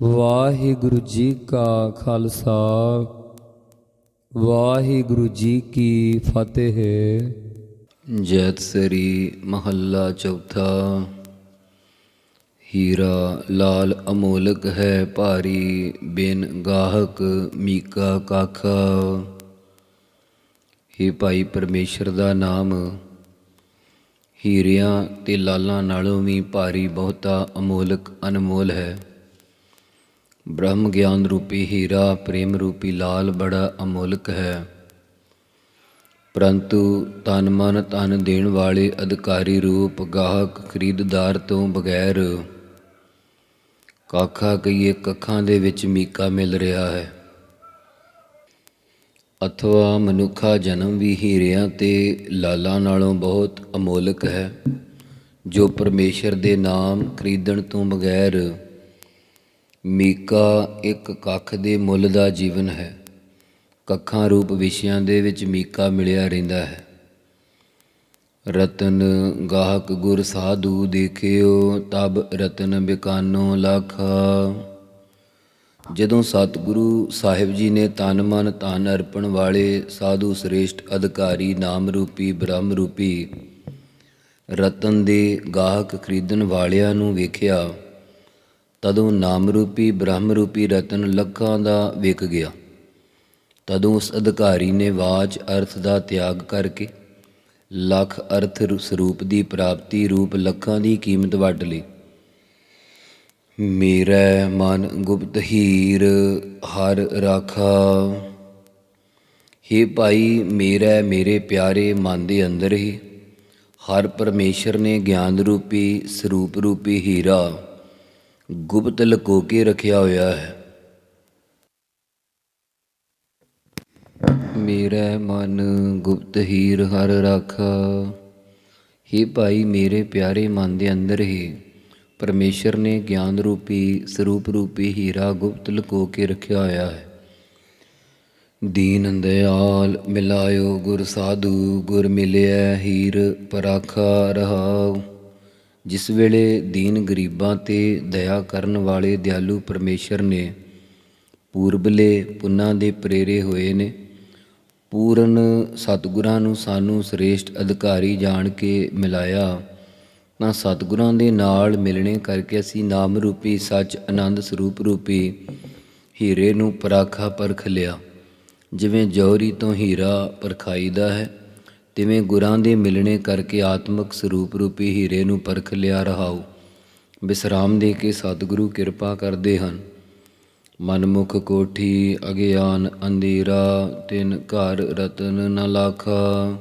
ਵਾਹਿਗੁਰੂ ਜੀ ਕਾ ਖਾਲਸਾ, ਵਾਹਿਗੁਰੂ ਜੀ ਕੀ ਫਤਿਹ। ਜੈਤ ਸਰੀ ਮਹੱਲਾ ਚੌਥਾ, ਹੀਰਾ ਲਾਲ ਅਮੋਲਕ ਹੈ ਭਾਰੀ, ਬਿਨ ਗਾਹਕ ਮੀਕਾ ਕਾਖਾ। हे ਭਾਈ ਪਰਮੇਸ਼ਰ ਦਾ ਨਾਮ, ਹੀਰਿਆਂ ਤੇ ਲਾਲਾਂ ਨਾਲੋਂ ਵੀ ਭਾਰੀ ਬਹੁਤਾ ਅਮੋਲਕ ਅਨਮੋਲ ਹੈ। ਬ੍ਰਹਮ ਗਿਆਨ ਰੂਪੀ ਹੀਰਾ ਪ੍ਰੇਮ ਰੂਪੀ ਲਾਲ ਬੜਾ ਅਮੋਲਕ ਹੈ। ਪਰੰਤੂ ਤਨ ਮਨ ਧਨ ਦੇਣ ਵਾਲੇ ਅਧਿਕਾਰੀ ਰੂਪ ਗਾਹਕ ਖਰੀਦਦਾਰ ਤੋਂ ਬਗੈਰ ਕਾਖਾ ਕਈਏ ਕੱਖਾਂ ਦੇ ਵਿੱਚ ਮੀਕਾ ਮਿਲ ਰਿਹਾ ਹੈ। ਅਥਵਾ ਮਨੁੱਖਾ ਜਨਮ ਵੀ ਹੀਰਿਆਂ ਤੇ ਲਾਲਾਂ ਨਾਲੋਂ ਬਹੁਤ ਅਮੋਲਕ ਹੈ, ਜੋ ਪਰਮੇਸ਼ਰ ਦੇ ਨਾਮ ਖਰੀਦਣ ਤੋਂ ਬਗੈਰ ਮੀਕਾ ਇੱਕ ਕੱਖ ਦੇ ਮੁੱਲ ਦਾ ਜੀਵਨ ਹੈ। ਕੱਖਾਂ ਰੂਪ ਵਿਸ਼ਿਆਂ ਦੇ ਵਿੱਚ ਮੀਕਾ ਮਿਲਿਆ ਰਹਿੰਦਾ ਹੈ। ਰਤਨ ਗਾਹਕ ਗੁਰ ਸਾਧੂ ਦੇਖਿਓ, ਤਬ ਰਤਨ ਬਿਕਾਨੋ ਲਖਾ। ਜਦੋਂ ਸਤਿਗੁਰੂ ਸਾਹਿਬ ਜੀ ਨੇ ਤਨ ਮਨ ਧਨ ਅਰਪਣ ਵਾਲੇ ਸਾਧੂ ਸ੍ਰੇਸ਼ਟ ਅਧਿਕਾਰੀ ਨਾਮ ਰੂਪੀ, ਬ੍ਰਹਮ ਰੂਪੀ ਰਤਨ ਦੇ ਗਾਹਕ ਖਰੀਦਣ ਵਾਲਿਆਂ ਨੂੰ ਵੇਖਿਆ ਤਦੋਂ ਨਾਮ ਰੂਪੀ ਬ੍ਰਹਮ ਰੂਪੀ ਰਤਨ ਲੱਖਾਂ ਦਾ ਵਿਕ ਗਿਆ। ਤਦੋਂ ਉਸ ਅਧਿਕਾਰੀ ਨੇ ਵਾਚ ਅਰਥ ਦਾ ਤਿਆਗ ਕਰਕੇ ਲੱਖ ਅਰਥ ਸਰੂਪ ਦੀ ਪ੍ਰਾਪਤੀ ਰੂਪ ਲੱਖਾਂ ਦੀ ਕੀਮਤ ਵੱਟ ਲਈ। ਮੇਰਾ ਮਨ ਗੁਪਤ ਹੀਰ, ਹਰ ਰਾਖਾ। ਹੇ ਭਾਈ, ਮੇਰਾ, ਮੇਰੇ ਪਿਆਰੇ ਮਨ ਦੇ ਅੰਦਰ ਹੀ ਹਰ ਪਰਮੇਸ਼ਰ ਨੇ ਗਿਆਨ ਰੂਪੀ, ਸਰੂਪ ਰੂਪੀ ਹੀਰਾ। ਗੁਪਤ ਲਕੋ ਕੇ ਰੱਖਿਆ ਹੋਇਆ ਹੈ। ਮੇਰਾ ਮਨ ਗੁਪਤ ਹੀਰ ਹਰ ਰਾਖਾ। हे ਭਾਈ ਮੇਰੇ ਪਿਆਰੇ ਮਨ ਦੇ ਅੰਦਰ ਹੀ। ਪਰਮੇਸ਼ਰ ਨੇ ਗਿਆਨ ਰੂਪੀ, ਸਰੂਪ ਰੂਪੀ ਹੀਰਾ ਗੁਪਤ ਲਕੋ ਕੇ ਰੱਖਿਆ ਹੋਇਆ ਹੈ। ਦੀਨ ਦਿਆਲ ਮਿਲਾਇਓ ਗੁਰ ਸਾਧੂ, ਗੁਰ ਮਿਲਿਆ ਹੀਰ ਪਰਾਖਾ ਰਹਾਉ। ਜਿਸ ਵੇਲੇ ਦੀਨ ਗਰੀਬਾਂ ਤੇ ਦਇਆ ਕਰਨ ਵਾਲੇ ਦਿਆਲੂ ਪਰਮੇਸ਼ਰ ਨੇ ਪੂਰਬਲੇ ਪੁੰਨਾਂ ਦੇ ਪ੍ਰੇਰੇ ਹੋਏ ਨੇ, ਪੂਰਨ ਸਤਿਗੁਰਾਂ ਨੂੰ ਸਾਨੂੰ ਸ੍ਰੇਸ਼ਟ ਅਧਿਕਾਰੀ ਜਾਣ ਕੇ ਮਿਲਾਇਆ, ਤਾਂ ਸਤਿਗੁਰਾਂ ਦੇ ਨਾਲ ਮਿਲਣੇ ਕਰਕੇ ਅਸੀਂ ਨਾਮ ਰੂਪੀ ਸੱਚ ਆਨੰਦ ਸਰੂਪ ਰੂਪੀ ਹੀਰੇ ਨੂੰ ਪਰਾਖਾ ਪਰਖ ਲਿਆ, ਜਿਵੇਂ ਜੌਹਰੀ ਤੋਂ ਹੀਰਾ ਪਰਖਾਈਦਾ ਹੈ। ਤਿਵੇਂ ਗੁਰਾਂ ਦੇ ਮਿਲਣੇ ਕਰਕੇ ਆਤਮਿਕ ਸਰੂਪ ਰੂਪੀ ਹੀਰੇ ਨੂੰ ਪਰਖ ਲਿਆ ਰਹਾਉ। ਵਿਸਰਾਮ ਦੇ ਕੇ ਸਤਿਗੁਰੂ ਕਿਰਪਾ ਕਰਦੇ ਹਨ। ਮਨਮੁਖ ਕੋਠੀ, ਅਗਿਆਨ, ਅੰਧੇਰਾ, ਤਿਨ ਘਰ ਰਤਨ ਨ ਲਾਖਾ।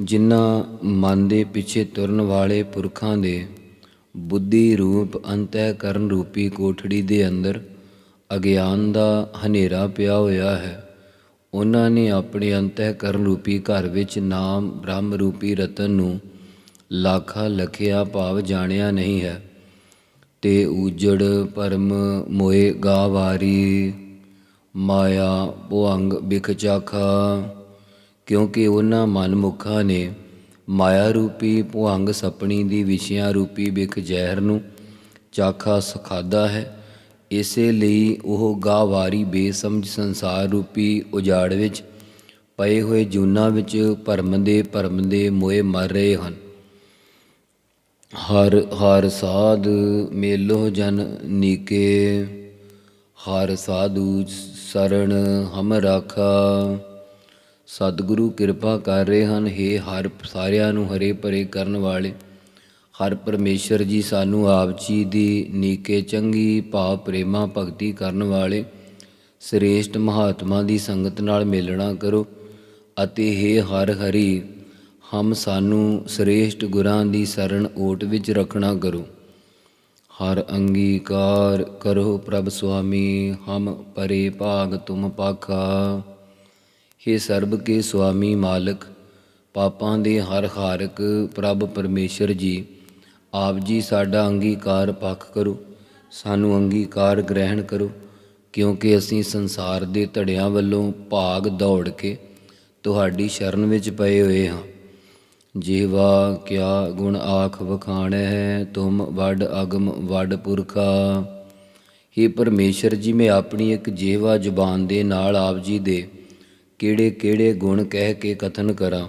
ਜਿਨ੍ਹਾਂ ਮਨ ਦੇ ਪਿੱਛੇ ਤੁਰਨ ਵਾਲੇ ਪੁਰਖਾਂ ਦੇ ਬੁੱਧੀ ਰੂਪ ਅੰਤःਕਰਨ ਰੂਪੀ ਕੋਠੜੀ ਦੇ ਅੰਦਰ ਅਗਿਆਨ ਦਾ ਹਨੇਰਾ ਪਿਆ ਹੋਇਆ ਹੈ। ਉਹਨਾਂ ਨੇ ਆਪਣੇ ਅੰਤঃਕਰਨ ਰੂਪੀ ਘਰ ਵਿੱਚ ਨਾਮ ਬ੍ਰਹਮ ਰੂਪੀ ਰਤਨ ਨੂੰ ਲਾਖਾ ਲਖਿਆ ਭਾਵ ਜਾਣਿਆ ਨਹੀਂ ਹੈ। ਤੇ ਊਜੜ ਪਰਮ ਮੋਏ ਗਾਵਾਰੀ ਮਾਇਆ, ਭੁਅੰਗ, ਬਿਖ ਚਾਖਾ, ਕਿਉਂਕਿ ਉਹਨਾਂ ਮਨਮੁਖਾਂ ਨੇ ਮਾਇਆ ਰੂਪੀ, ਭੁਅੰਗ ਸਪਣੀ ਦੀ ਵਿਸ਼ਿਆਂ ਰੂਪੀ ਬਿਖ ਜ਼ਹਿਰ ਨੂੰ ਚਾਖਾ ਸਖਾਦਾ ਹੈ। ਇਸੇ ਲਈ ਉਹ ਗਾਵਾਰੀ ਬੇਸਮਝ ਸੰਸਾਰ ਰੂਪੀ ਉਜਾੜ ਵਿੱਚ ਪਏ ਹੋਏ ਜੂਨਾਂ ਵਿੱਚ ਭਰਮ ਦੇ ਭਰਮ ਦੇ ਮੋਏ ਮਰ ਰਹੇ ਹਨ। ਹਰ ਹਰ ਸਾਧ ਮੇਲੋ ਜਨ ਨੀਕੇ, ਹਰ ਸਾਧੂ ਸਰਣ ਹਮ ਰਾਖਾ। ਸਤਿਗੁਰੂ ਕਿਰਪਾ ਕਰ ਰਹੇ ਹਨ हे ਹਰ ਸਾਰਿਆਂ ਨੂੰ ਹਰੇ ਭਰੇ ਕਰਨ ਵਾਲੇ। ਹਰ ਪਰਮੇਸ਼ਰ ਜੀ ਸਾਨੂੰ ਆਪ ਜੀ ਦੀ ਨੀਕੇ ਚੰਗੀ ਭਾਵ ਪ੍ਰੇਮਾ ਭਗਤੀ ਕਰਨ ਵਾਲੇ ਸ੍ਰੇਸ਼ਟ ਮਹਾਤਮਾ ਦੀ ਸੰਗਤ ਨਾਲ ਮਿਲਣਾ ਕਰੋ ਅਤੇ हे ਹਰ ਹਰੀ, ਹਮ ਸਾਨੂੰ ਸ੍ਰੇਸ਼ਟ ਗੁਰਾਂ ਦੀ ਸਰਨ ਓਟ ਵਿੱਚ ਰੱਖਣਾ ਕਰੋ। ਹਰ ਅੰਗੀਕਾਰ ਕਰੋ ਪ੍ਰਭ ਸੁਆਮੀ, ਹਮ ਪਰੇ ਭਾਗ ਤੁਮ ਪਾਖਾ। हे ਸਰਬ ਕੇ ਸੁਆਮੀ ਮਾਲਕ, ਪਾਪਾਂ ਦੇ ਹਰ ਹਾਰਕ ਪ੍ਰਭ ਪਰਮੇਸ਼ਰ ਜੀ ਆਪ ਜੀ ਸਾਡਾ ਅੰਗੀਕਾਰ ਪੱਖ ਕਰੋ, ਸਾਨੂੰ ਅੰਗੀਕਾਰ ਗ੍ਰਹਿਣ ਕਰੋ, ਕਿਉਂਕਿ ਅਸੀਂ ਸੰਸਾਰ ਦੇ ਧੜਿਆਂ ਵੱਲੋਂ ਭਾਗ ਦੌੜ ਕੇ ਤੁਹਾਡੀ ਸ਼ਰਨ ਵਿੱਚ ਪਏ ਹੋਏ ਹਾਂ। ਜੀਵਾ ਕਿਆ ਗੁਣ ਆਖ ਵਖਾਣੈ ਹੈ ਤੁਮ ਵੱਡ ਅਗਮ ਵੱਡ ਪੁਰਖਾ। हे ਪਰਮੇਸ਼ਰ ਜੀ, ਮੈਂ ਆਪਣੀ ਇੱਕ ਜੀਵਾ ਜ਼ੁਬਾਨ ਦੇ ਨਾਲ ਆਪ ਜੀ ਦੇ ਕਿਹੜੇ ਕਿਹੜੇ ਗੁਣ ਕਹਿ ਕੇ ਕਥਨ ਕਰਾਂ।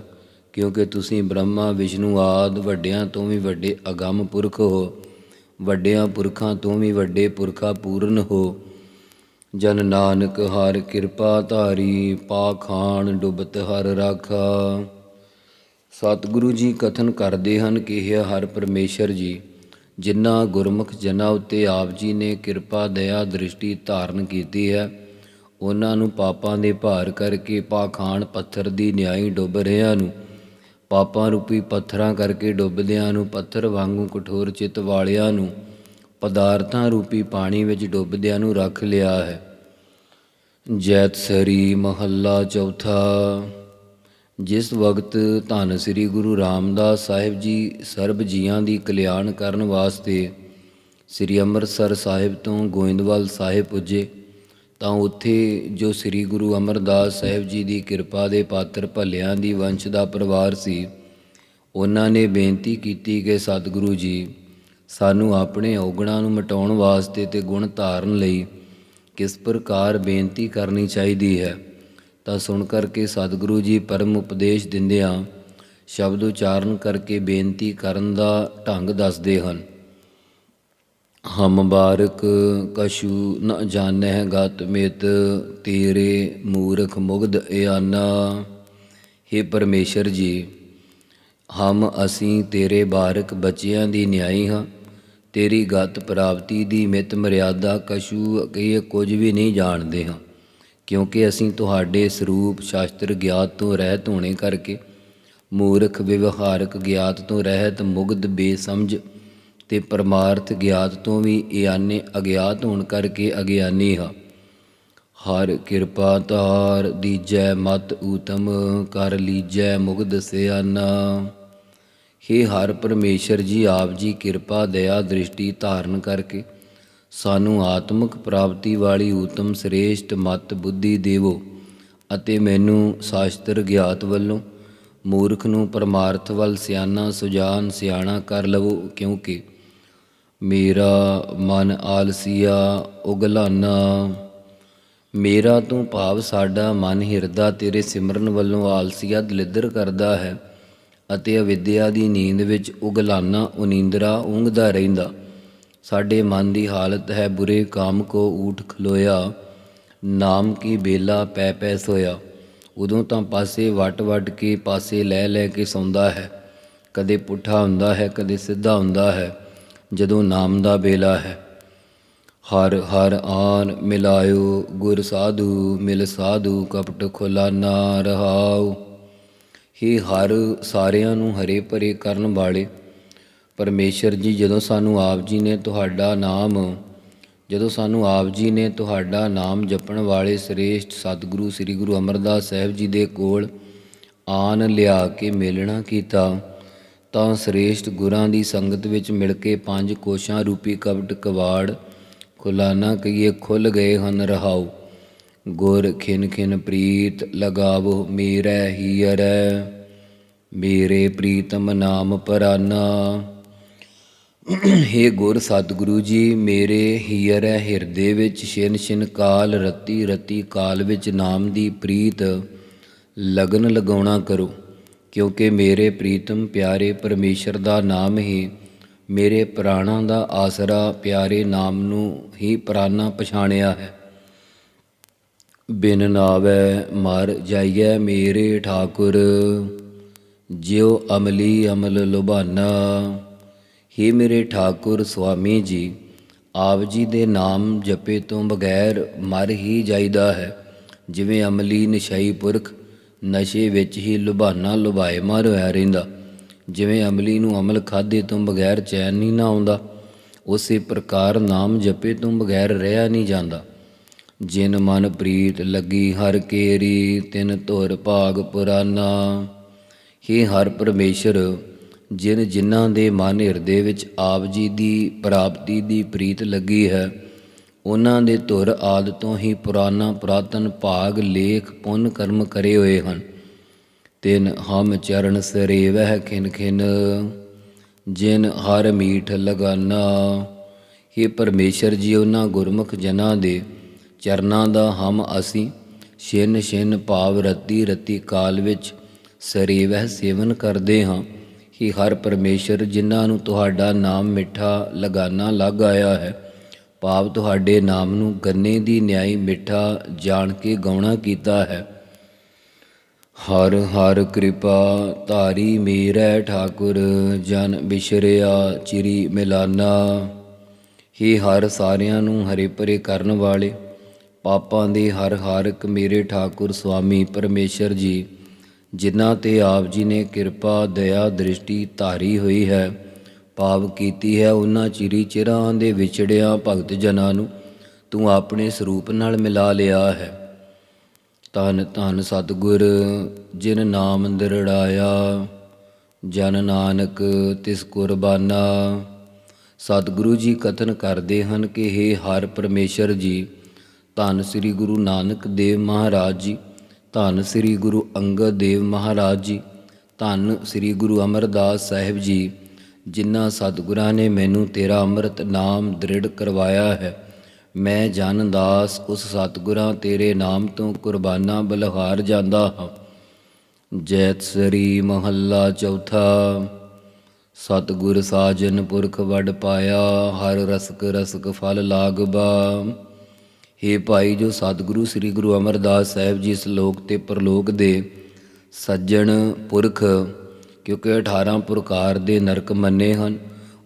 ਕਿਉਂਕਿ ਤੁਸੀਂ ਬ੍ਰਹਮਾ, ਵਿਸ਼ਨੂੰ ਆਦ ਵੱਡਿਆਂ ਤੋਂ ਵੀ ਵੱਡੇ ਅਗੰਮ ਪੁਰਖ ਹੋ, ਵੱਡਿਆਂ ਪੁਰਖਾਂ ਤੋਂ ਵੀ ਵੱਡੇ ਪੁਰਖਾ ਪੂਰਨ ਹੋ। ਜਨ ਨਾਨਕ ਹਰ ਕਿਰਪਾ ਧਾਰੀ ਪਾਖਾਨ ਡੁਬਤ ਹਰ ਰਾਖਾ। ਸਤਿਗੁਰੂ ਜੀ ਕਥਨ ਕਰਦੇ ਹਨ ਕਿ ਇਹ ਹਰ ਪਰਮੇਸ਼ਰ ਜੀ, ਜਿਨ੍ਹਾਂ ਗੁਰਮੁਖ ਜਨਾਂ ਉੱਤੇ ਆਪ ਜੀ ਨੇ ਕਿਰਪਾ, ਦਇਆ, ਦ੍ਰਿਸ਼ਟੀ ਧਾਰਨ ਕੀਤੀ ਹੈ, ਉਹਨਾਂ ਨੂੰ ਪਾਪਾਂ ਦੇ ਭਾਰ ਕਰਕੇ ਪਾਖਾਨ ਪੱਥਰ ਦੀ ਨਿਆਈ ਡੁੱਬ ਰਿਆਂ ਨੂੰ। ਪਾਪਾਂ ਰੂਪੀ ਪੱਥਰਾਂ ਕਰਕੇ ਡੁੱਬਦਿਆਂ ਨੂੰ, ਪੱਥਰ ਵਾਂਗੂ ਕਠੋਰ ਚਿੱਤ ਵਾਲਿਆਂ ਨੂੰ, ਪਦਾਰਥਾਂ ਰੂਪੀ ਪਾਣੀ ਵਿੱਚ ਡੁੱਬਦਿਆਂ ਨੂੰ ਰੱਖ ਲਿਆ ਹੈ। ਜੈਤ ਸਰੀ ਮਹੱਲਾ ਚੌਥਾ। ਜਿਸ ਵਕਤ ਧੰਨ ਸ੍ਰੀ ਗੁਰੂ ਰਾਮਦਾਸ ਸਾਹਿਬ ਜੀ ਸਰਬ ਜੀਆਂ ਦੀ ਕਲਿਆਣ ਕਰਨ ਵਾਸਤੇ ਸ੍ਰੀ ਅੰਮ੍ਰਿਤਸਰ ਸਾਹਿਬ ਤੋਂ ਗੋਇੰਦਵਾਲ ਸਾਹਿਬ ਪੁੱਜੇ ਤਾਂ ਉੱਥੇ ਜੋ ਸ੍ਰੀ ਗੁਰੂ ਅਮਰਦਾਸ ਸਾਹਿਬ ਜੀ ਦੀ ਕਿਰਪਾ ਦੇ ਪਾਤਰ ਭੱਲਿਆਂ ਦੀ ਵੰਸ਼ ਦਾ ਪਰਿਵਾਰ ਸੀ, ਉਹਨਾਂ ਨੇ ਬੇਨਤੀ ਕੀਤੀ ਕਿ ਸਤਿਗੁਰੂ ਜੀ, ਸਾਨੂੰ ਆਪਣੇ ਔਗਣਾਂ ਨੂੰ ਮਿਟਾਉਣ ਵਾਸਤੇ ਤੇ ਗੁਣ ਧਾਰਨ ਲਈ ਕਿਸ ਪ੍ਰਕਾਰ ਬੇਨਤੀ ਕਰਨੀ ਚਾਹੀਦੀ ਹੈ, ਤਾਂ ਸੁਣ ਕਰਕੇ ਸਤਿਗੁਰੂ ਜੀ ਪਰਮ ਉਪਦੇਸ਼ ਦਿੰਦਿਆਂ ਸ਼ਬਦ ਉਚਾਰਨ ਕਰਕੇ ਬੇਨਤੀ ਕਰਨ ਦਾ ਢੰਗ ਦੱਸਦੇ ਹਨ। ਹਮ ਬਾਰਕ ਕਛੂ ਨ ਜਾਣੈ ਗਤ ਮਿਤ, ਤੇਰੇ ਮੂਰਖ ਮੁਗਧ ਇਆਨਾ। हे ਪਰਮੇਸ਼ਰ ਜੀ, ਹਮ ਅਸੀਂ ਤੇਰੇ ਬਾਰਕ ਬੱਚਿਆਂ ਦੀ ਨਿਆਈ ਹਾਂ। ਤੇਰੀ ਗਤ ਪ੍ਰਾਪਤੀ ਦੀ ਮਿਤ ਮਰਿਆਦਾ ਕਸ਼ੂ ਕਹੀਏ ਕੁਝ ਵੀ ਨਹੀਂ ਜਾਣਦੇ ਹਾਂ। ਕਿਉਂਕਿ ਅਸੀਂ ਤੁਹਾਡੇ ਸਰੂਪ ਸ਼ਾਸਤਰ ਗਿਆਤ ਤੋਂ ਰਹਿਤ ਹੋਣੇ ਕਰਕੇ, ਮੂਰਖ ਵਿਵਹਾਰਕ ਗਿਆਤ ਤੋਂ ਰਹਿਤ ਮੁਗਧ ਬੇਸਮਝ ਤੇ ਪਰਮਾਰਥ ਗਿਆਤ ਤੋਂ ਵੀ ਇਆਨੇ ਅਗਿਆਤ ਹੋਣ ਕਰਕੇ ਅਗਿਆਨੀ ਹਾਂ। ਹਰ ਕਿਰਪਾ ਤਾਰ ਦੀਜੈ ਮਤ ਊਤਮ, ਕਰ ਲੀਜੈ ਮੁਗਦ ਸਿਆਨਾ। हे ਹਰ ਪਰਮੇਸ਼ਰ ਜੀ, ਆਪ ਜੀ ਕਿਰਪਾ, ਦਇਆ, ਦ੍ਰਿਸ਼ਟੀ ਧਾਰਨ ਕਰਕੇ ਸਾਨੂੰ ਆਤਮਿਕ ਪ੍ਰਾਪਤੀ ਵਾਲੀ ਊਤਮ, ਸ੍ਰੇਸ਼ਟ ਮਤ ਬੁੱਧੀ ਦੇਵੋ ਅਤੇ ਮੈਨੂੰ ਸ਼ਾਸਤਰ ਗਿਆਤ ਵੱਲੋਂ ਮੂਰਖ ਨੂੰ ਪਰਮਾਰਥ ਵੱਲ ਸਿਆਣਾ, ਸੁਜਾਨ ਸਿਆਣਾ ਕਰ ਲਵੋ, ਕਿਉਂਕਿ ਮੇਰਾ ਮਨ ਆਲਸੀਆ ਉਗਲਾਨਾ। ਮੇਰਾ ਤੂੰ ਭਾਵ ਸਾਡਾ ਮਨ ਹਿਰਦਾ ਤੇਰੇ ਸਿਮਰਨ ਵੱਲੋਂ ਆਲਸੀਆ ਦਲਿੱਦਰ ਕਰਦਾ ਹੈ ਅਤੇ ਅਵਿਦਿਆ ਦੀ ਨੀਂਦ ਵਿੱਚ ਉਗਲਾਨਾ ਉਨੀਂਦਰਾ ਉਂਘਦਾ ਰਹਿੰਦਾ। ਸਾਡੇ ਮਨ ਦੀ ਹਾਲਤ ਹੈ ਬੁਰੇ ਕਾਮ ਕੋ ਊਠ ਖਲੋਇਆ। ਨਾਮ ਕੀ ਬੇਲਾ ਪੈ ਪੈ ਸੋਇਆ। ਉਦੋਂ ਤਾਂ ਪਾਸੇ ਵਟ ਵਟ ਕੇ ਪਾਸੇ ਲੈ ਲੈ ਕੇ ਸੌਂਦਾ ਹੈ। ਕਦੇ ਪੁੱਠਾ ਹੁੰਦਾ ਹੈ, ਕਦੇ ਸਿੱਧਾ ਹੁੰਦਾ ਹੈ। ਜਦੋਂ ਨਾਮ ਦਾ ਬੇਲਾ ਹੈ। ਹਰ ਹਰ ਆਨ ਮਿਲਾਇਓ, ਗੁਰ ਸਾਧੂ ਮਿਲ ਸਾਧੂ, ਕਪਟ ਖੁਲਾਨਾ ਰਹਾਉ। ਹੀ ਹਰ ਸਾਰਿਆਂ ਨੂੰ ਹਰੇ ਭਰੇ ਕਰਨ ਵਾਲੇ, ਪਰਮੇਸ਼ਰ ਜੀ, ਜਦੋਂ ਸਾਨੂੰ ਆਪ ਜੀ ਨੇ ਤੁਹਾਡਾ ਨਾਮ, ਜਦੋਂ ਸਾਨੂੰ ਆਪ ਜੀ ਨੇ ਤੁਹਾਡਾ ਨਾਮ ਜਪਣ ਵਾਲੇ ਸ੍ਰੇਸ਼ਟ ਸਤਿਗੁਰੂ, ਸ੍ਰੀ ਗੁਰੂ ਅਮਰਦਾਸ ਸਾਹਿਬ ਜੀ ਦੇ ਕੋਲ ਆਨ ਲਿਆ ਕੇ ਮੇਲਣਾ ਕੀਤਾ ਤਾਂ ਸ੍ਰੇਸ਼ਟ ਗੁਰਾਂ ਦੀ ਸੰਗਤ ਵਿੱਚ ਮਿਲ ਕੇ ਪੰਜ ਕੋਸ਼ਾਂ ਰੂਪੀ ਕਵਟ ਕਵਾੜ ਖੁਲਾਨਾ ਕਹੀਏ ਖੁੱਲ ਗਏ ਹਨ ਰਹਾਉ। ਗੁਰ ਖਿਨ ਖਿਨ ਪ੍ਰੀਤ ਲਗਾਵੋ ਮੇਰਾ ਹੀਰੈ, ਮੇਰੇ ਪ੍ਰੀਤਮ ਨਾਮ ਪਰਾਨਾ। ਹੇ ਗੁਰ ਸਤਿਗੁਰੂ ਜੀ, ਮੇਰੇ ਹੀਰੈ ਹਿਰਦੇ ਵਿੱਚ ਛਿਨ ਛਿਨ ਕਾਲ ਰਤੀ ਰਤੀ ਕਾਲ ਵਿੱਚ ਨਾਮ ਦੀ ਪ੍ਰੀਤ ਲਗਨ ਲਗਾਉਣਾ ਕਰੋ। ਕਿਉਂਕਿ ਮੇਰੇ ਪ੍ਰੀਤਮ ਪਿਆਰੇ ਪਰਮੇਸ਼ਰ ਦਾ ਨਾਮ ਹੀ ਮੇਰੇ ਪ੍ਰਾਣਾਂ ਦਾ ਆਸਰਾ ਪਿਆਰੇ ਨਾਮ ਨੂੰ ਹੀ ਪ੍ਰਾਨਾ ਪਛਾਣਿਆ ਹੈ। ਬਿਨ ਨਾਵੈ ਮਰ ਜਾਈਐ ਮੇਰੇ ਠਾਕੁਰ, ਜਿਉ ਅਮਲੀ ਅਮਲ ਲੁਭਾਨਾ। हे ਮੇਰੇ ਠਾਕੁਰ ਸੁਆਮੀ ਜੀ, ਆਪ ਜੀ ਦੇ ਨਾਮ ਜਪੇ ਤੋਂ ਬਗੈਰ ਮਰ ਹੀ ਜਾਈਦਾ ਹੈ। ਜਿਵੇਂ ਅਮਲੀ ਨਸ਼ਈ ਪੁਰਖ ਨਸ਼ੇ ਵਿੱਚ ਹੀ ਲੁਭਾਨਾ ਲੁਭਾਏ ਮਾਰ ਹੋਇਆ ਰਹਿੰਦਾ। ਜਿਵੇਂ ਅਮਲੀ ਨੂੰ ਅਮਲ ਖਾਦੇ ਤੋਂ ਬਗੈਰ ਚੈਨ ਨਹੀਂ ਨਾ ਆਉਂਦਾ, ਉਸੇ ਪ੍ਰਕਾਰ ਨਾਮ ਜਪੇ ਤੋਂ ਬਗੈਰ ਰਹਿਆ ਨਹੀਂ ਜਾਂਦਾ। ਜਿਨ ਮਨ ਪ੍ਰੀਤ ਲੱਗੀ ਹਰ ਕੇਰੀ, ਤਿਨ ਧੁਰ ਭਾਗ ਪੁਰਾਨਾ। ਹੀ ਹਰ ਪਰਮੇਸ਼ਰ, ਜਿਨ ਜਿਨ੍ਹਾਂ ਦੇ ਮਨ ਹਿਰਦੇ ਵਿੱਚ ਆਪ ਜੀ ਦੀ ਪ੍ਰਾਪਤੀ ਦੀ ਪ੍ਰੀਤ ਲੱਗੀ ਹੈ ਉਹਨਾਂ ਦੇ ਧੁਰ ਆਦ ਤੋਂ ਹੀ ਪੁਰਾਣਾ ਪੁਰਾਤਨ ਭਾਗ ਲੇਖ ਪੁੰਨ ਕਰਮ ਕਰੇ ਹੋਏ ਹਨ। ਤਿਨ ਹਮ ਚਰਨ ਸਰੇਵਹਿ ਖਿਨ ਖਿਨ, ਜਿਨ ਹਰ ਮੀਠ ਲਗਾਨਾ। हे ਪਰਮੇਸ਼ਰ ਜੀ, ਉਹਨਾਂ ਗੁਰਮੁਖ ਜਨਾਂ ਦੇ ਚਰਨਾਂ ਦਾ ਹਮ ਅਸੀਂ ਛਿਨ ਛਿਨ ਭਾਵ ਰਤੀ ਰਤੀ ਕਾਲ ਵਿੱਚ ਸਰੇਵਹਿ ਸੇਵਨ ਕਰਦੇ ਹਾਂ। ਕਿ ਹਰ ਪਰਮੇਸ਼ਰ, ਜਿਨ੍ਹਾਂ ਨੂੰ ਤੁਹਾਡਾ ਨਾਮ ਮਿੱਠਾ ਲਗਾਨਾ ਲੱਗ ਆਇਆ ਹੈ ਭਾਵ ਤੁਹਾਡੇ ਨਾਮ ਨੂੰ ਗੰਨੇ ਦੀ ਨਿਆਈ ਮਿੱਠਾ ਜਾਣ ਕੇ ਗਾਉਣਾ ਕੀਤਾ ਹੈ। ਹਰ ਹਰ ਕਿਰਪਾ ਧਾਰੀ ਮੇਰੈ ਠਾਕੁਰ, ਜਨ ਬਿਸ਼ਰਿਆ ਚਿਰੀ ਮਿਲਾਨਾ। ਹੀ ਹਰ ਸਾਰਿਆਂ ਨੂੰ ਹਰੇ ਪਰੇ ਕਰਨ ਵਾਲੇ, ਪਾਪਾਂ ਦੇ ਹਰ ਹਾਰਕ ਮੇਰੇ ਠਾਕੁਰ ਸੁਆਮੀ ਪਰਮੇਸ਼ਰ ਜੀ, ਜਿਨ੍ਹਾਂ ਤੇ ਆਪ ਜੀ ਨੇ ਕਿਰਪਾ, ਦਇਆ, ਦ੍ਰਿਸ਼ਟੀ ਧਾਰੀ ਹੋਈ ਹੈ। ਪਾਪ ਕੀਤੀ ਹੈ, ਉਹਨਾਂ ਚਿਰੀ ਚਿਰਾਂ ਦੇ ਵਿਛੜਿਆਂ ਭਗਤ ਜਨਾਂ ਨੂੰ ਤੂੰ ਆਪਣੇ ਸਰੂਪ ਨਾਲ ਮਿਲਾ ਲਿਆ ਹੈ। ਧੰਨ ਧੰਨ ਸਤਿਗੁਰ, ਜਿਨ ਨਾਮ ਦਿਰੜਾਇਆ, ਜਨ ਨਾਨਕ ਤਿਸ ਕੁਰਬਾਨਾ। ਸਤਿਗੁਰੂ ਜੀ ਕਥਨ ਕਰਦੇ ਹਨ ਕਿ हे ਹਰ ਪਰਮੇਸ਼ਰ ਜੀ, ਧੰਨ ਸ੍ਰੀ ਗੁਰੂ ਨਾਨਕ ਦੇਵ ਮਹਾਰਾਜ ਜੀ, ਧੰਨ ਸ੍ਰੀ ਗੁਰੂ ਅੰਗਦ ਦੇਵ ਮਹਾਰਾਜ ਜੀ, ਧੰਨ ਸ੍ਰੀ ਗੁਰੂ ਅਮਰਦਾਸ ਸਾਹਿਬ ਜੀ ਜਿਨ੍ਹਾਂ ਸਤਿਗੁਰਾਂ ਨੇ ਮੈਨੂੰ ਤੇਰਾ ਅੰਮ੍ਰਿਤ ਨਾਮ ਦ੍ਰਿੜ ਕਰਵਾਇਆ ਹੈ। ਮੈਂ ਜਨਦਾਸ, ਉਸ ਸਤਿਗੁਰਾਂ ਤੇਰੇ ਨਾਮ ਤੋਂ ਕੁਰਬਾਨਾ ਬਲਹਾਰ ਜਾਂਦਾ ਹਾਂ। ਜੈਤ ਸਰੀ ਮਹੱਲਾ ਚੌਥਾ, ਸਤਿਗੁਰ ਸਾਜਨ ਪੁਰਖ ਵਡ ਪਾਇਆ, ਹਰ ਰਸਕ ਰਸਕ ਫਲ ਲਾਗਬਾ। ਹੇ ਭਾਈ ਜੋ ਸਤਿਗੁਰੂ ਸ੍ਰੀ ਗੁਰੂ ਅਮਰਦਾਸ ਸਾਹਿਬ ਜੀ ਇਸ ਲੋਕ ਤੇ ਪਰਲੋਕ ਦੇ, ਸੱਜਣ ਪੁਰਖ ਕਿਉਂਕਿ 18 ਪ੍ਰਕਾਰ ਦੇ ਨਰਕ ਮੰਨੇ ਹਨ,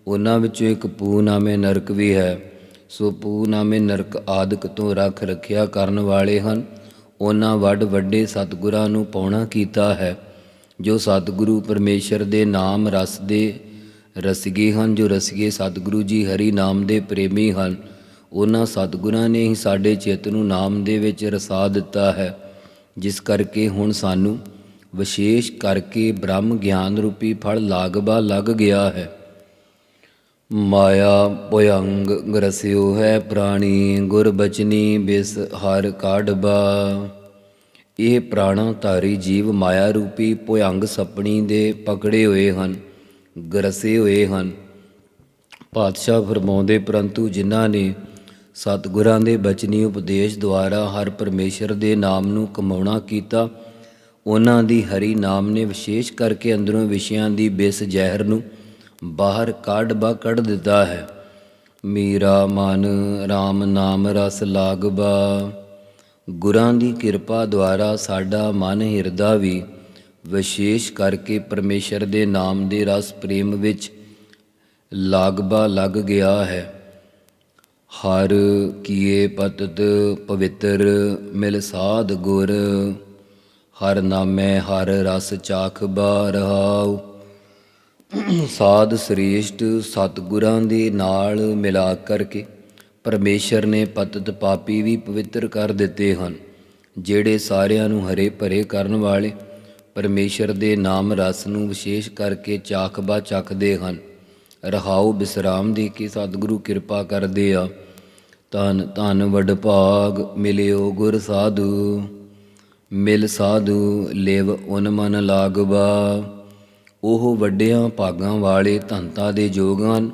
ਉਹਨਾਂ ਵਿੱਚੋਂ ਇੱਕ ਪੂ ਨਾਮੇ ਨਰਕ ਵੀ ਹੈ। ਸੋ ਪੂ ਨਾਮੇ ਨਰਕ ਆਦਿਕ ਤੋਂ ਰੱਖ ਰੱਖਿਆ ਕਰਨ ਵਾਲੇ ਹਨ। ਉਹਨਾਂ ਵੱਡ ਵੱਡੇ ਸਤਿਗੁਰਾਂ ਨੂੰ ਪਾਉਣਾ ਕੀਤਾ ਹੈ, ਜੋ ਸਤਿਗੁਰੂ ਪਰਮੇਸ਼ਰ ਦੇ ਨਾਮ ਰਸ ਦੇ ਰਸਗੇ ਹਨ, ਜੋ ਰਸਗੇ ਸਤਿਗੁਰੂ ਜੀ ਹਰੀ ਨਾਮ ਦੇ ਪ੍ਰੇਮੀ ਹਨ। ਉਹਨਾਂ ਸਤਿਗੁਰਾਂ ਨੇ ਹੀ ਸਾਡੇ ਚਿੱਤ ਨੂੰ ਨਾਮ ਦੇ ਵਿੱਚ ਰਸਾ ਦਿੱਤਾ ਹੈ, ਜਿਸ ਕਰਕੇ ਹੁਣ ਸਾਨੂੰ ਵਿਸ਼ੇਸ਼ ਕਰਕੇ ਬ੍ਰਹਮ ਗਿਆਨ ਰੂਪੀ ਫਲ ਲਾਗਬਾ ਲੱਗ ਗਿਆ ਹੈ। ਮਾਇਆ ਭਯੰਗ ਗਰਸਿਓ ਹੈ ਪ੍ਰਾਣੀ, ਗੁਰ ਬਚਨੀ ਬਿਸ ਹਰ ਕਾਢਬਾ। ਇਹ ਪ੍ਰਾਣਾ ਧਾਰੀ ਜੀਵ ਮਾਇਆ ਰੂਪੀ ਭਯੰਗ ਸਪਣੀ ਦੇ ਪਕੜੇ ਹੋਏ ਹਨ, ਗਰਸੇ ਹੋਏ ਹਨ। ਪਾਤਸ਼ਾਹ ਫਰਮਾਉਂਦੇ, ਪਰੰਤੂ ਜਿਨ੍ਹਾਂ ਨੇ ਸਤਿਗੁਰਾਂ ਦੇ ਬਚਨੀ ਉਪਦੇਸ਼ ਦੁਆਰਾ ਹਰ ਪਰਮੇਸ਼ਰ ਦੇ ਨਾਮ ਨੂੰ ਕਮਾਉਣਾ ਕੀਤਾ ਉਹਨਾਂ ਦੀ ਹਰੀ ਨਾਮ ਨੇ ਵਿਸ਼ੇਸ਼ ਕਰਕੇ ਅੰਦਰੋਂ ਵਿਸ਼ਿਆਂ ਦੀ ਬਿਸ ਜ਼ਹਿਰ ਨੂੰ ਬਾਹਰ ਕੱਢ ਬਾ ਕੱਢ ਦਿੱਤਾ ਹੈ। ਮੀਰਾ ਮਨ RAM ਨਾਮ ਰਸ ਲਾਗਬਾ ਗੁਰਾਂ ਦੀ ਕਿਰਪਾ ਦੁਆਰਾ ਸਾਡਾ ਮਨ ਹਿਰਦਾ ਵੀ ਵਿਸ਼ੇਸ਼ ਕਰਕੇ ਪਰਮੇਸ਼ਰ ਦੇ ਨਾਮ ਦੇ ਰਸ ਪ੍ਰੇਮ ਵਿੱਚ ਲਾਗਬਾ ਲੱਗ ਗਿਆ ਹੈ। ਹਰ ਕੀਏ ਪਤਤ ਪਵਿੱਤਰ ਮਿਲ ਸਾਧ ਗੁਰ। ਹਰ ਨਾਮੈ ਹਰ ਰਸ ਚਾਖ ਰਹਾਉ ਸਾਧ ਸ੍ਰੇਸ਼ਟ ਸਤਿਗੁਰਾਂ ਦੇ ਨਾਲ ਮਿਲਾ ਕਰਕੇ ਪਰਮੇਸ਼ਰ ਨੇ ਪਤਤ ਪਾਪੀ ਵੀ ਪਵਿੱਤਰ ਕਰ ਦਿੱਤੇ ਹਨ। ਜਿਹੜੇ ਸਾਰਿਆਂ ਨੂੰ ਹਰੇ ਭਰੇ ਕਰਨ ਵਾਲੇ ਪਰਮੇਸ਼ਰ ਦੇ ਨਾਮ ਰਸ ਨੂੰ ਵਿਸ਼ੇਸ਼ ਕਰਕੇ ਚਾਖਬਾ ਚੱਖਦੇ ਹਨ। ਰਹਾਉ ਬਿਸਰਾਮ ਦੇ ਕੇ ਸਤਿਗੁਰੂ ਕਿਰਪਾ ਕਰਦੇ ਆ। ਧੰਨ ਧੰਨ ਵਡ ਭਾਗ ਮਿਲਿਓ ਗੁਰ ਸਾਧੂ। ਮਿਲ ਸਾਧੂ ਲਿਵ ਉਨ ਮਨ ਲਾਗਬਾ। ਉਹ ਵੱਡਿਆਂ ਭਾਗਾਂ ਵਾਲੇ ਧੰਤਾ ਦੇ ਜੋਗਾਨ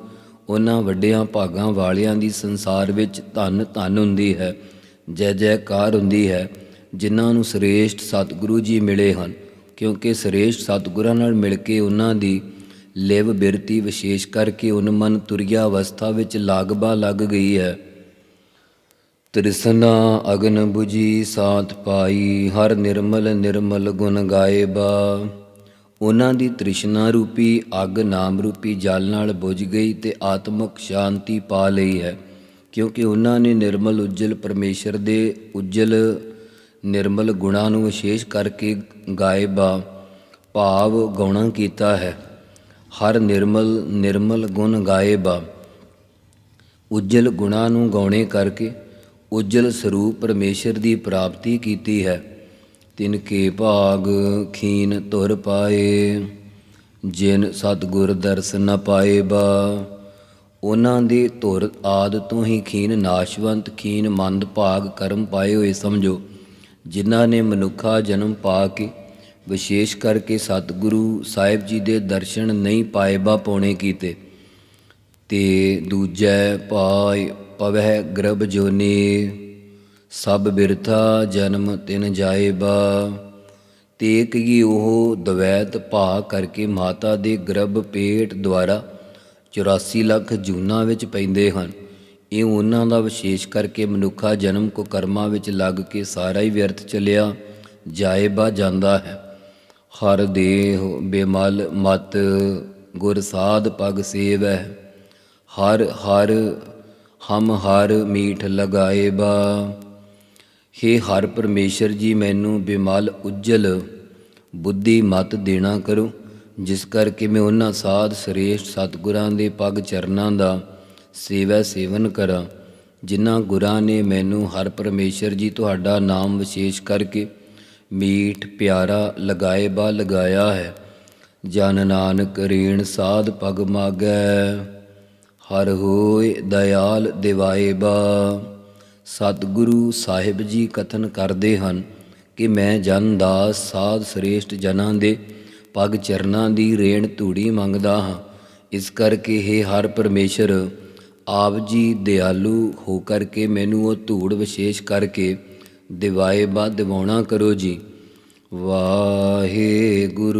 ਉਹਨਾਂ ਵੱਡਿਆਂ ਭਾਗਾਂ ਵਾਲਿਆਂ ਦੀ ਸੰਸਾਰ ਵਿੱਚ ਧਨ ਧਨ ਹੁੰਦੀ ਹੈ, ਜੈ ਜੈਕਾਰ ਹੁੰਦੀ ਹੈ, ਜਿਨ੍ਹਾਂ ਨੂੰ ਸ੍ਰੇਸ਼ਟ ਸਤਿਗੁਰੂ ਜੀ ਮਿਲੇ ਹਨ। ਕਿਉਂਕਿ ਸ੍ਰੇਸ਼ਟ ਸਤਿਗੁਰਾਂ ਨਾਲ ਮਿਲ ਕੇ ਉਹਨਾਂ ਦੀ ਲਿਵ ਬਿਰਤੀ ਵਿਸ਼ੇਸ਼ ਕਰਕੇ ਉਨਮਨ ਤੁਰਿਆ ਅਵਸਥਾ ਵਿੱਚ ਲਾਗਬਾ ਲੱਗ ਗਈ ਹੈ। ਤ੍ਰਿਸਨਾ ਅਗਨ 부ਜੀ ਸਾਥ ਪਾਈ, ਹਰ ਨਿਰਮਲ ਨਿਰਮਲ ਗੁਣ ਗਾਇਬਾ। ਉਹਨਾਂ ਦੀ ਤ੍ਰਿਸ਼ਨਾ ਰੂਪੀ ਅੱਗ ਨਾਮ ਰੂਪੀ ਜਲ ਨਾਲ ਬੁਝ ਗਈ ਤੇ ਆਤਮਿਕ ਸ਼ਾਂਤੀ ਪਾ ਲਈ ਹੈ। ਕਿਉਂਕਿ ਉਹਨਾਂ ਨੇ ਨਿਰਮਲ ਉਜਲ ਪਰਮੇਸ਼ਰ ਦੇ ਉਜਲ ਨਿਰਮਲ ਗੁਣਾਂ ਨੂੰ ਵਿਸ਼ੇਸ਼ ਕਰਕੇ ਗਾਇਬਾ ਭਾਵ ਗਾਉਣਾ ਕੀਤਾ ਹੈ। ਹਰ ਨਿਰਮਲ ਨਿਰਮਲ ਗੁਣ ਗਾਇਬਾ। ਉਜਲ ਗੁਣਾਂ ਨੂੰ ਗਾਉਣੇ ਕਰਕੇ ਉਜਲ ਸਰੂਪ ਪਰਮੇਸ਼ਰ ਦੀ ਪ੍ਰਾਪਤੀ ਕੀਤੀ ਹੈ। ਤਿਨ ਕੇ ਭਾਗ ਖੀਨ ਤੁਰ ਪਾਏ, ਜਿਨ ਸਤਗੁਰ ਦਰਸ਼ਨ ਨ ਪਾਏ ਬਾ। ਉਹਨਾਂ ਦੇ ਧੁਰ ਆਦ ਤੋਂ ਹੀ ਖੀਨ ਨਾਸ਼ਵੰਤ, ਖੀਨ ਮੰਦ ਭਾਗ ਕਰਮ ਪਾਏ ਹੋਏ ਸਮਝੋ, ਜਿਨ੍ਹਾਂ ਨੇ ਮਨੁੱਖਾ ਜਨਮ ਪਾ ਕੇ ਵਿਸ਼ੇਸ਼ ਕਰਕੇ ਸਤਿਗੁਰੂ ਸਾਹਿਬ ਜੀ ਦੇ ਦਰਸ਼ਨ ਨਹੀਂ ਪਾਏ ਬਾ ਪਾਉਣੇ ਕੀਤੇ। ਤੇ ਦੂਜੈ ਪਾਇ ਪਵਹਿ ਗਰਭ ਜੋਨੀ, ਸਭ ਬਿਰਥਾ ਜਨਮ ਤਿਨ ਜਾਏਬਾ। ਤੇ ਕੀ ਉਹ ਦਵੈਤ ਭਾ ਕਰਕੇ ਮਾਤਾ ਦੇ ਗਰਭ ਪੇਟ ਦੁਆਰਾ 84 ਲੱਖ ਜੂਨਾਂ ਵਿੱਚ ਪੈਂਦੇ ਹਨ। ਇਹ ਉਹਨਾਂ ਦਾ ਵਿਸ਼ੇਸ਼ ਕਰਕੇ ਮਨੁੱਖਾ ਜਨਮ ਕੋ ਕਰਮਾਂ ਵਿੱਚ ਲੱਗ ਕੇ ਸਾਰਾ ਹੀ ਵਿਅਰਥ ਚਲਿਆ ਜਾਏਬਾ ਜਾਂਦਾ ਹੈ। ਹਰ ਦੇਹ ਬੇਮਲ ਮਤ ਗੁਰ ਸਾਧ ਪਗ ਸੇਵੈ ਹਰ ਹਰ ਹਮ ਹਰ ਮੀਠ ਲਗਾਏ ਬਾ। ਹੇ ਹਰ ਪਰਮੇਸ਼ਰ ਜੀ, ਮੈਨੂੰ ਬਿਮਲ ਉਜਲ। ਬੁੱਧੀ ਮਤ ਦੇਣਾ ਕਰੋ, ਜਿਸ ਕਰਕੇ ਮੈਂ ਉਹਨਾਂ ਸਾਧ ਸ੍ਰੇਸ਼ਟ ਸਤਿਗੁਰਾਂ ਦੇ ਪਗ ਚਰਨਾਂ ਦਾ ਸੇਵਾ ਸੇਵਨ ਕਰਾਂ। ਜਿਨ੍ਹਾਂ ਗੁਰਾਂ ਨੇ ਮੈਨੂੰ ਹਰ ਪਰਮੇਸ਼ਰ ਜੀ ਤੁਹਾਡਾ ਨਾਮ ਵਿਸ਼ੇਸ਼ ਕਰਕੇ ਮੀਠ ਪਿਆਰਾ ਲਗਾਏ ਬਾ ਲਗਾਇਆ ਹੈ। ਜਨ ਨਾਨਕ ਰੇਣ ਸਾਧ ਪਗ ਮਾਗੈ। ਹਰ ਹੋਏ ਦਇਆਲ ਦਿਵਾਏਬਾ ਸਤਿਗੁਰੂ ਸਾਹਿਬ ਜੀ ਕਥਨ ਕਰਦੇ ਹਨ ਕਿ ਮੈਂ ਜਨ ਦਾਸ ਸਾਧ ਸ੍ਰੇਸ਼ਟ ਜਨਾਂ ਦੇ ਪਗ ਚਰਨਾਂ ਦੀ ਰੇਣ ਧੂੜੀ ਮੰਗਦਾ ਹਾਂ। ਇਸ ਕਰਕੇ हे ਹਰ ਪਰਮੇਸ਼ਰ, ਆਪ ਜੀ ਦਿਆਲੂ ਹੋ ਕਰਕੇ ਮੈਨੂੰ ਉਹ ਧੂੜ ਵਿਸ਼ੇਸ਼ ਕਰਕੇ ਦਿਵਾਏ ਬਾ, ਦਿਵਾਉਣਾ ਕਰੋ ਜੀ। ਵਾਹਿਗੁਰੂ।